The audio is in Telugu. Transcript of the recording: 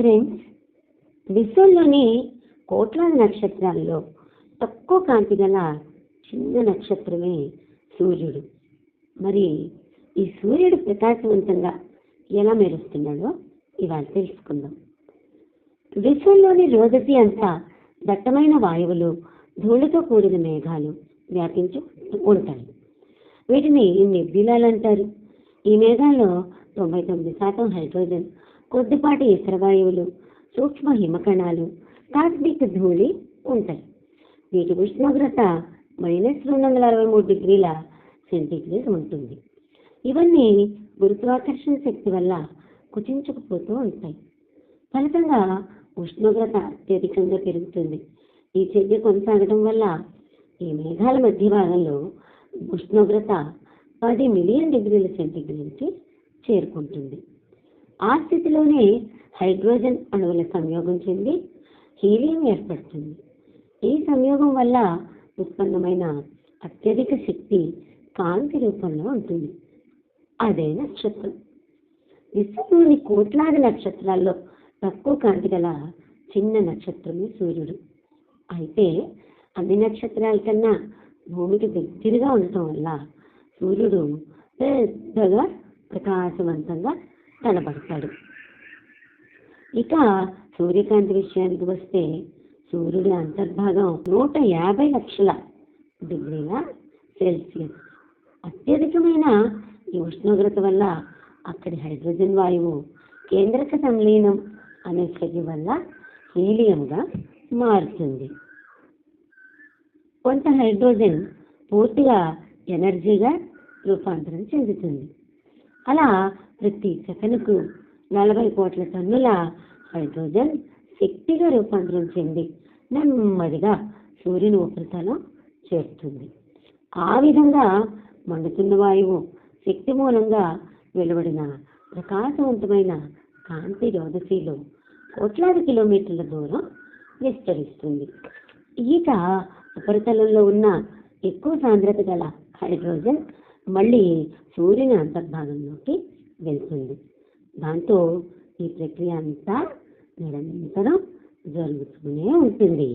ఫ్రెండ్స్ విశ్వంలోని కోట్లాది నక్షత్రాల్లో తక్కువ కాంతి గల చిన్న నక్షత్రమే సూర్యుడు. మరి ఈ సూర్యుడు ప్రకాశవంతంగా ఎలా మెరుస్తున్నాడో ఇవాళ తెలుసుకుందాం. విశ్వంలోని రోజతి అంతా దట్టమైన వాయువులు ధూళితో కూడిన మేఘాలు వ్యాపించి ఉంటాయి. వీటిని నెబ్యులాలు అంటారు. ఈ మేఘాల్లో తొంభై తొమ్మిది శాతం హైడ్రోజన్ కొద్దిపాటి ఇసరవాయువులు సూక్ష్మ హిమకణాలు కాస్మిక్ ధూళి ఉంటాయి. వీటి ఉష్ణోగ్రత మైనస్ రెండు వందల అరవై మూడు డిగ్రీల సెంటీగ్రేడ్ ఉంటుంది. ఇవన్నీ గురుత్వాకర్షణ శక్తి వల్ల కుచించుకుపోతూ ఉంటాయి. ఫలితంగా ఉష్ణోగ్రత అత్యధికంగా పెరుగుతుంది. ఈ చర్య కొనసాగడం వల్ల ఈ మేఘాల మధ్య భాగంలో ఉష్ణోగ్రత పది మిలియన్ డిగ్రీల సెంటీగ్రేడ్కి చేరుకుంటుంది. ఆ స్థితిలోనే హైడ్రోజన్ అణువుల సంయోగం చెంది హీలియం ఏర్పడుతుంది. ఈ సంయోగం వల్ల ఉత్పన్నమైన అత్యధిక శక్తి కాంతి రూపంలో ఉంటుంది. అదే నక్షత్రం. విశ్వంలోని కోట్లాది నక్షత్రాల్లో తక్కువ కాంతి గల చిన్న నక్షత్రమే సూర్యుడు. అయితే అన్ని నక్షత్రాల కన్నా భూమికి దగ్గరగా ఉండటం వల్ల సూర్యుడు పెద్దగా ప్రకాశవంతంగా కనబడతాడు ఇక సూర్యకాంతి విషయానికి వస్తే సూర్యుడి అంతర్భాగం నూట యాభై లక్షల డిగ్రీల సెల్సియస్. అత్యధికమైన ఈ ఉష్ణోగ్రత వల్ల అక్కడి హైడ్రోజన్ వాయువు కేంద్రక సంలీనం అనే చర్య వల్ల హీలియంగా మారుతుంది. కొంత హైడ్రోజన్ పూర్తిగా ఎనర్జీగా రూపాంతరం చెందుతుంది. అలా ప్రతి సెకనుకు నలభై కోట్ల టన్నుల హైడ్రోజన్ శక్తిగా రూపాంతరం చెంది నెమ్మదిగా సూర్యుని ఉపరితలం చేరుతుంది. ఆ విధంగా మండుతున్న వాయువు శక్తి మూలంగా వెలువడిన ప్రకాశవంతమైన కాంతి రోదశీలు కోట్లాది కిలోమీటర్ల దూరం విస్తరిస్తుంది. ఈత ఉపరితలంలో ఉన్న ఎక్కువ సాంద్రత గల హైడ్రోజన్ మళ్ళీ సూర్యుని అంతర్భాగంలోకి వెళ్తుంది. దాంతో ఈ ప్రక్రియ అంతా నిరంతరం జరుగుతూనే ఉంటుంది.